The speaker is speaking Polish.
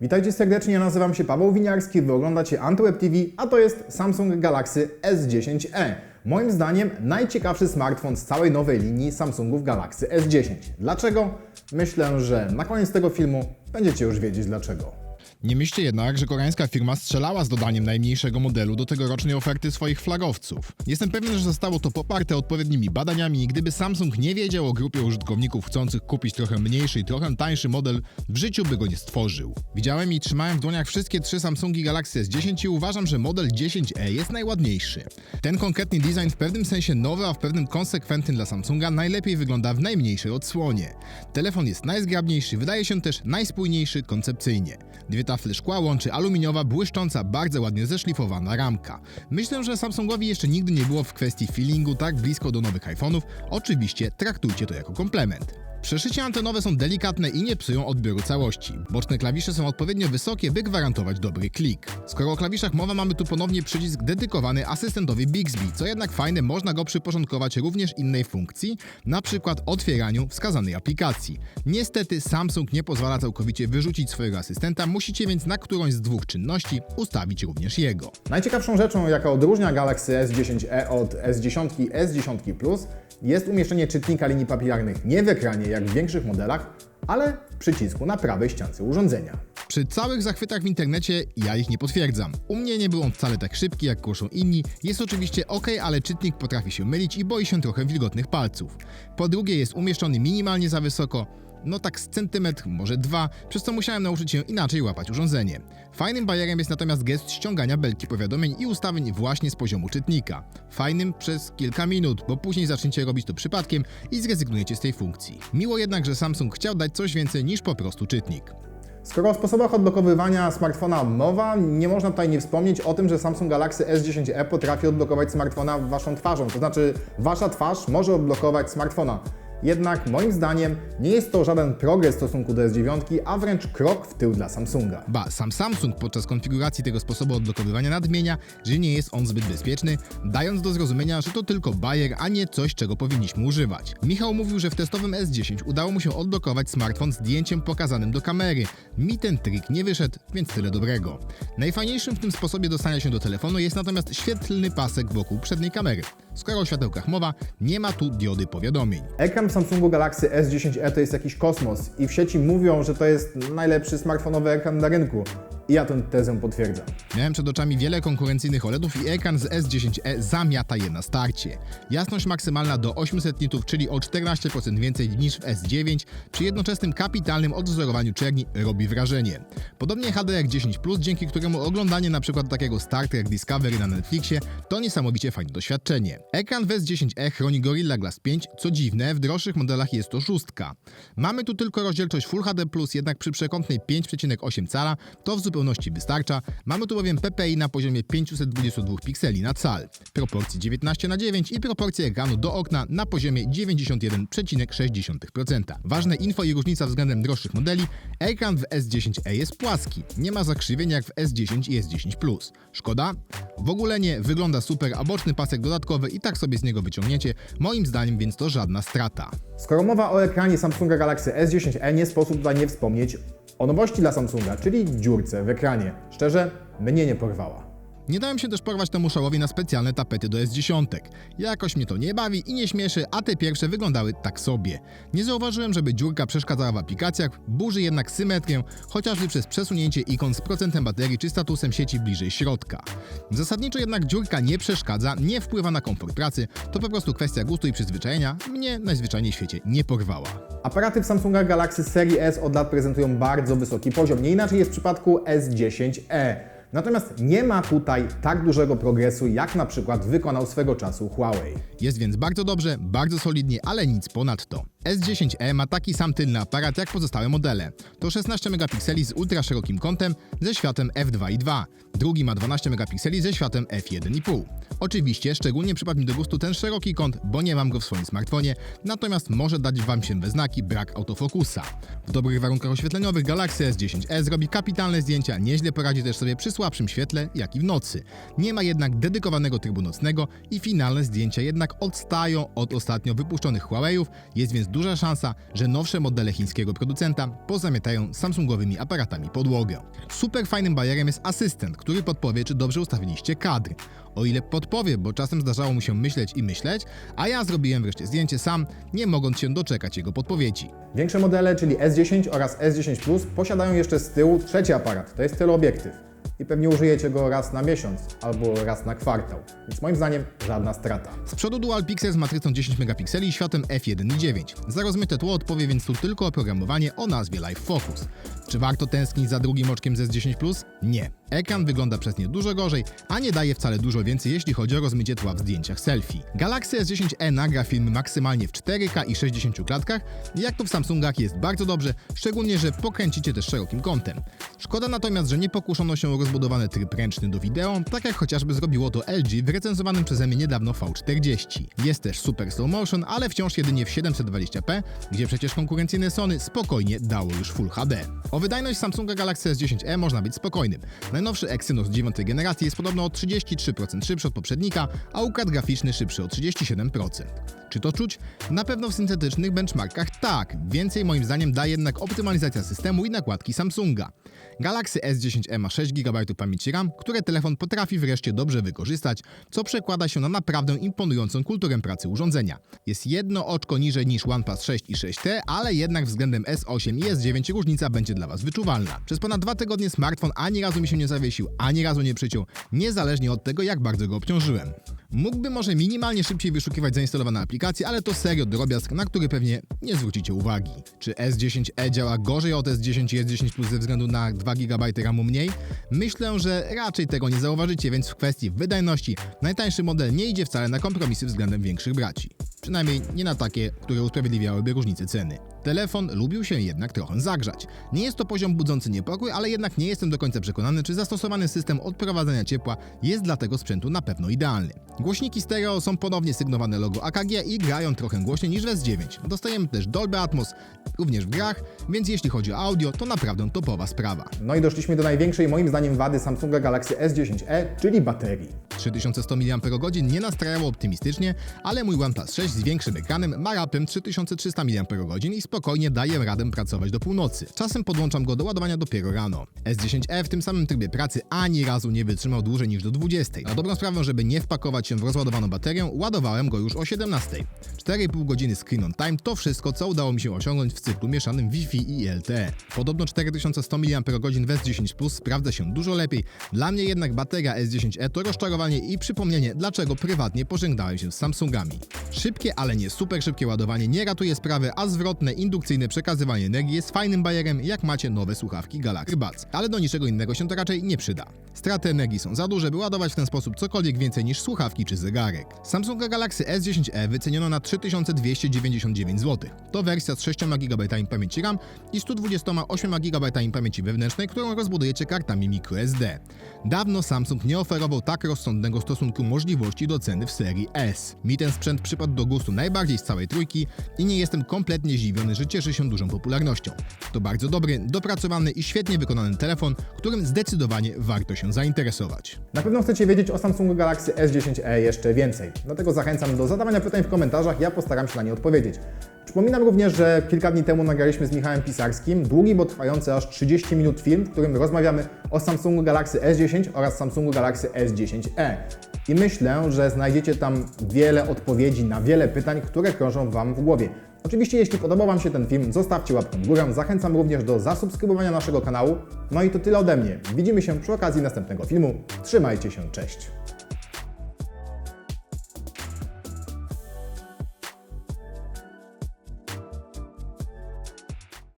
Witajcie serdecznie, nazywam się Paweł Winiarski, wy oglądacie AntyWeb TV, a to jest Samsung Galaxy S10e. Moim zdaniem najciekawszy smartfon z całej nowej linii Samsungów Galaxy S10. Dlaczego? Myślę, że na koniec tego filmu będziecie już wiedzieć dlaczego. Nie myślcie jednak, że koreańska firma strzelała z dodaniem najmniejszego modelu do tegorocznej oferty swoich flagowców. Jestem pewien, że zostało to poparte odpowiednimi badaniami i gdyby Samsung nie wiedział o grupie użytkowników chcących kupić trochę mniejszy i trochę tańszy model, w życiu by go nie stworzył. Widziałem i trzymałem w dłoniach wszystkie trzy Samsungi Galaxy S10 i uważam, że model 10e jest najładniejszy. Ten konkretny design w pewnym sensie nowy, a w pewnym konsekwentny dla Samsunga najlepiej wygląda w najmniejszej odsłonie. Telefon jest najzgrabniejszy, wydaje się też najspójniejszy koncepcyjnie. Tafle szkła łączy aluminiowa, błyszcząca, bardzo ładnie zeszlifowana ramka. Myślę, że Samsungowi jeszcze nigdy nie było w kwestii feelingu tak blisko do nowych iPhone'ów. Oczywiście traktujcie to jako komplement. Przeszycia antenowe są delikatne i nie psują odbioru całości. Boczne klawisze są odpowiednio wysokie, by gwarantować dobry klik. Skoro o klawiszach mowa, mamy tu ponownie przycisk dedykowany asystentowi Bixby, co jednak fajne, można go przyporządkować również innej funkcji, przykład otwieraniu wskazanej aplikacji. Niestety Samsung nie pozwala całkowicie wyrzucić swojego asystenta, musicie więc na którąś z dwóch czynności ustawić również jego. Najciekawszą rzeczą, jaka odróżnia Galaxy S10e od S10 i S10 Plus, jest umieszczenie czytnika linii papilarnych nie w ekranie jak w większych modelach, ale w przycisku na prawej ściance urządzenia. Przy całych zachwytach w internecie ja ich nie potwierdzam. U mnie nie był on wcale tak szybki, jak głoszą inni. Jest oczywiście ok, ale czytnik potrafi się mylić i boi się trochę wilgotnych palców. Po drugie jest umieszczony minimalnie za wysoko, no tak z centymetr, może dwa, przez co musiałem nauczyć się inaczej łapać urządzenie. Fajnym bajerem jest natomiast gest ściągania belki powiadomień i ustawień właśnie z poziomu czytnika. Fajnym przez kilka minut, bo później zaczniecie robić to przypadkiem i zrezygnujecie z tej funkcji. Miło jednak, że Samsung chciał dać coś więcej niż po prostu czytnik. Skoro o sposobach odblokowywania smartfona mowa, nie można tutaj nie wspomnieć o tym, że Samsung Galaxy S10e potrafi odblokować smartfona waszą twarzą. To znaczy, wasza twarz może odblokować smartfona. Jednak moim zdaniem nie jest to żaden progres w stosunku do S9, a wręcz krok w tył dla Samsunga. Ba, sam Samsung podczas konfiguracji tego sposobu odblokowywania nadmienia, że nie jest on zbyt bezpieczny, dając do zrozumienia, że to tylko bajer, a nie coś, czego powinniśmy używać. Michał mówił, że w testowym S10 udało mu się odblokować smartfon zdjęciem pokazanym do kamery. Mi ten trik nie wyszedł, więc tyle dobrego. Najfajniejszym w tym sposobie dostania się do telefonu jest natomiast świetlny pasek wokół przedniej kamery. Skoro o światełkach mowa, nie ma tu diody powiadomień. Ekran Samsungu Galaxy S10e to jest jakiś kosmos i w sieci mówią, że to jest najlepszy smartfonowy ekran na rynku. I ja tę tezę potwierdzam. Miałem przed oczami wiele konkurencyjnych OLEDów i ekran z S10e zamiata je na starcie. Jasność maksymalna do 800 nitów, czyli o 14% więcej niż w S9, przy jednoczesnym kapitalnym odwzorowaniu czerni robi wrażenie. Podobnie HDR10+, dzięki któremu oglądanie np. takiego Star Trek Discovery na Netflixie to niesamowicie fajne doświadczenie. Ekran w S10e chroni Gorilla Glass 5, co dziwne, w droższych modelach jest to szóstka. Mamy tu tylko rozdzielczość Full HD+, jednak przy przekątnej 5,8 cala to w zupełności wystarcza. Mamy tu bowiem PPI na poziomie 522 pikseli na cal, proporcji 19 na 9 i proporcję ekranu do okna na poziomie 91,6%. Ważne info i różnica względem droższych modeli, ekran w S10e jest płaski, nie ma zakrzywień jak w S10 i S10 Plus. Szkoda? W ogóle nie, wygląda super, a boczny pasek dodatkowy i tak sobie z niego wyciągniecie, moim zdaniem więc to żadna strata. Skoro mowa o ekranie Samsunga Galaxy S10e, nie sposób tutaj nie wspomnieć o nowości dla Samsunga, czyli dziurce w ekranie. Szczerze, mnie nie porwała. Nie dałem się też porwać temu szałowi na specjalne tapety do S10. Jakoś mnie to nie bawi i nie śmieszy, a te pierwsze wyglądały tak sobie. Nie zauważyłem, żeby dziurka przeszkadzała w aplikacjach, burzy jednak symetrię, chociażby przez przesunięcie ikon z procentem baterii czy statusem sieci bliżej środka. Zasadniczo jednak dziurka nie przeszkadza, nie wpływa na komfort pracy, to po prostu kwestia gustu i przyzwyczajenia, mnie najzwyczajniej w świecie nie porwała. Aparaty w Samsunga Galaxy serii S od lat prezentują bardzo wysoki poziom. Nie inaczej jest w przypadku S10e. Natomiast nie ma tutaj tak dużego progresu, jak na przykład wykonał swego czasu Huawei. Jest więc bardzo dobrze, bardzo solidnie, ale nic ponadto. S10e ma taki sam tylny aparat jak pozostałe modele. To 16 megapikseli z ultra szerokim kątem ze światłem f2.2. Drugi ma 12 megapikseli ze światłem f1.5. Oczywiście szczególnie przypadł mi do gustu ten szeroki kąt, bo nie mam go w swoim smartfonie, natomiast może dać Wam się we znaki brak autofokusa. W dobrych warunkach oświetleniowych Galaxy S10e zrobi kapitalne zdjęcia, nieźle poradzi też sobie przy słabszym świetle, jak i w nocy. Nie ma jednak dedykowanego trybu nocnego i finalne zdjęcia jednak odstają od ostatnio wypuszczonych Huawei'ów, jest więc duża szansa, że nowsze modele chińskiego producenta pozamiatają Samsungowymi aparatami podłogę. Super fajnym bajerem jest asystent, który podpowie, czy dobrze ustawiliście kadry. O ile podpowie, bo czasem zdarzało mu się myśleć i myśleć, a ja zrobiłem wreszcie zdjęcie sam, nie mogąc się doczekać jego podpowiedzi. Większe modele, czyli S10 oraz S10 Plus, posiadają jeszcze z tyłu trzeci aparat, to jest teleobiektyw. I pewnie użyjecie go raz na miesiąc albo raz na kwartał. Więc moim zdaniem żadna strata. Z przodu Dual Pixel z matrycą 10 megapikseli i światłem f1.9. Za rozmyte tło odpowie więc tu tylko oprogramowanie o nazwie Live Focus. Czy warto tęsknić za drugim oczkiem z S10 Plus? Nie. Ekran wygląda przez nie dużo gorzej, a nie daje wcale dużo więcej, jeśli chodzi o rozmycie tła w zdjęciach selfie. Galaxy S10e nagra filmy maksymalnie w 4K i 60 klatkach, jak to w Samsungach jest bardzo dobrze, szczególnie, że pokręcicie też szerokim kątem. Szkoda natomiast, że nie pokuszono się o rozbudowany tryb ręczny do wideo, tak jak chociażby zrobiło to LG w recenzowanym przeze mnie niedawno V40. Jest też super slow motion, ale wciąż jedynie w 720p, gdzie przecież konkurencyjne Sony spokojnie dało już Full HD. O wydajność Samsunga Galaxy S10e można być spokojnym. Najnowszy Exynos 9 generacji jest podobno o 33% szybszy od poprzednika, a układ graficzny szybszy o 37%. Czy to czuć? Na pewno w syntetycznych benchmarkach tak. Więcej moim zdaniem da jednak optymalizacja systemu i nakładki Samsunga. Galaxy S10e ma 6 GB pamięci RAM, które telefon potrafi wreszcie dobrze wykorzystać, co przekłada się na naprawdę imponującą kulturę pracy urządzenia. Jest jedno oczko niżej niż OnePlus 6 i 6T, ale jednak względem S8 i S9 różnica będzie dla Was wyczuwalna. Przez ponad dwa tygodnie smartfon ani razu mi się nie zawiesił, ani razu nie przyciął, niezależnie od tego jak bardzo go obciążyłem. Mógłby może minimalnie szybciej wyszukiwać zainstalowane aplikacje, ale to serio drobiazg, na który pewnie nie zwrócicie uwagi. Czy S10e działa gorzej od S10 i S10 Plus ze względu na 2 GB RAMu mniej? Myślę, że raczej tego nie zauważycie, więc w kwestii wydajności najtańszy model nie idzie wcale na kompromisy względem większych braci. Przynajmniej nie na takie, które usprawiedliwiałyby różnicę ceny. Telefon lubił się jednak trochę zagrzać. Nie jest to poziom budzący niepokój, ale jednak nie jestem do końca przekonany, czy zastosowany system odprowadzania ciepła jest dla tego sprzętu na pewno idealny. Głośniki stereo są ponownie sygnowane logo AKG i grają trochę głośniej niż w S9. Dostajemy też Dolby Atmos, również w grach, więc jeśli chodzi o audio, to naprawdę topowa sprawa. No i doszliśmy do największej moim zdaniem wady Samsunga Galaxy S10e, czyli baterii. 3100 mAh nie nastrajało optymistycznie, ale mój OnePlus 6 z większym ekranem ma rapem 3300 mAh i spokojnie daje radę pracować do północy. Czasem podłączam go do ładowania dopiero rano. S10e w tym samym trybie pracy ani razu nie wytrzymał dłużej niż do 20. Na dobrą sprawę, żeby nie wpakować się w rozładowaną baterię, ładowałem go już o 17. 4,5 godziny screen on time to wszystko, co udało mi się osiągnąć w cyklu mieszanym Wi-Fi i LTE. Podobno 4100 mAh w S10 Plus sprawdza się dużo lepiej. Dla mnie jednak bateria S10e to rozczarowanie i przypomnienie, dlaczego prywatnie pożegnałem się z Samsungami. Szybkie, ale nie super szybkie ładowanie nie ratuje sprawy, a zwrotne, indukcyjne przekazywanie energii jest fajnym bajerem, jak macie nowe słuchawki Galaxy Buds. Ale do niczego innego się to raczej nie przyda. Straty energii są za duże, by ładować w ten sposób cokolwiek więcej niż słuchawki czy zegarek. Samsunga Galaxy S10e wyceniono na 3299 zł. To wersja z 6 GB pamięci RAM i 128 GB pamięci wewnętrznej, którą rozbudujecie kartami microSD. Dawno Samsung nie oferował tak rozsądnego stosunku możliwości do ceny w serii S. Mi ten sprzęt przypadł do gustu najbardziej z całej trójki i nie jestem kompletnie zdziwiony, że cieszy się dużą popularnością. To bardzo dobry, dopracowany i świetnie wykonany telefon, którym zdecydowanie warto się zainteresować. Na pewno chcecie wiedzieć o Samsungu Galaxy S10e jeszcze więcej, dlatego zachęcam do zadawania pytań w komentarzach, ja postaram się na nie odpowiedzieć. Przypominam również, że kilka dni temu nagraliśmy z Michałem Pisarskim długi, bo trwający aż 30 minut film, w którym rozmawiamy o Samsungu Galaxy S10 oraz Samsungu Galaxy S10e. I myślę, że znajdziecie tam wiele odpowiedzi na wiele pytań, które krążą Wam w głowie. Oczywiście, jeśli podobał Wam się ten film, zostawcie łapkę w górę. Zachęcam również do zasubskrybowania naszego kanału. No i to tyle ode mnie. Widzimy się przy okazji następnego filmu. Trzymajcie się, cześć!